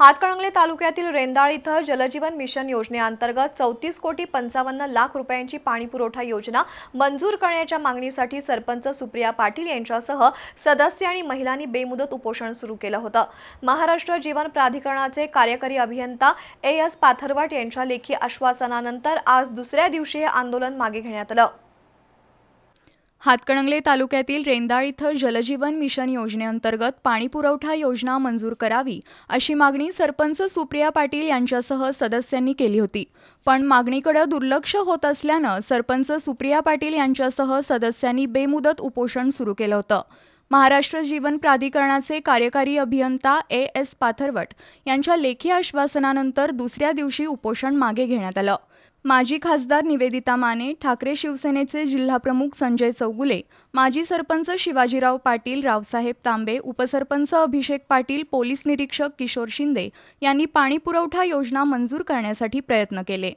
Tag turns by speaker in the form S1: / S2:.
S1: हातकणंगले तालुक्यातील रेंदाळ इथं जलजीवन मिशन योजनेअंतर्गत चौतीस कोटी पंचावन्न लाख रुपयांची पाणीपुरवठा योजना मंजूर करण्याच्या मागणीसाठी सरपंच सुप्रिया पाटील यांच्यासह सदस्य आणि महिलांनी बेमुदत उपोषण सुरू केलं होतं. महाराष्ट्र जीवन प्राधिकरणाचे कार्यकारी अभियंता ए एस पाथरवट यांच्या लेखी आश्वासनानंतर आज दुसऱ्या दिवशी हे आंदोलन मागे घेण्यात आलं.
S2: हातकणंगले तालुक्यातील रेंदाळ इथं जलजीवन मिशन योजनेअंतर्गत पाणीपुरवठा योजना मंजूर करावी अशी मागणी सरपंच सुप्रिया पाटील यांच्यासह सदस्यांनी केली होती. पण मागणीकडे दुर्लक्ष होत असल्यानं सरपंच सुप्रिया पाटील यांच्यासह सदस्यांनी बेमुदत उपोषण सुरू केलं होतं. महाराष्ट्र जीवन प्राधिकरणाचे कार्यकारी अभियंता ए एस पाथरवट यांच्या लेखी आश्वासनानंतर दुसऱ्या दिवशी उपोषण मागे घेण्यात आलं. माजी खासदार निवेदिता माने ठाकरे शिवसेनेचे जिल्हाप्रमुख संजय चौगुले माजी सरपंच शिवाजीराव पाटील रावसाहेब तांबे उपसरपंच अभिषेक पाटील पोलीस निरीक्षक किशोर शिंदे यांनी पाणीपुरवठा योजना मंजूर करण्यासाठी प्रयत्न केले.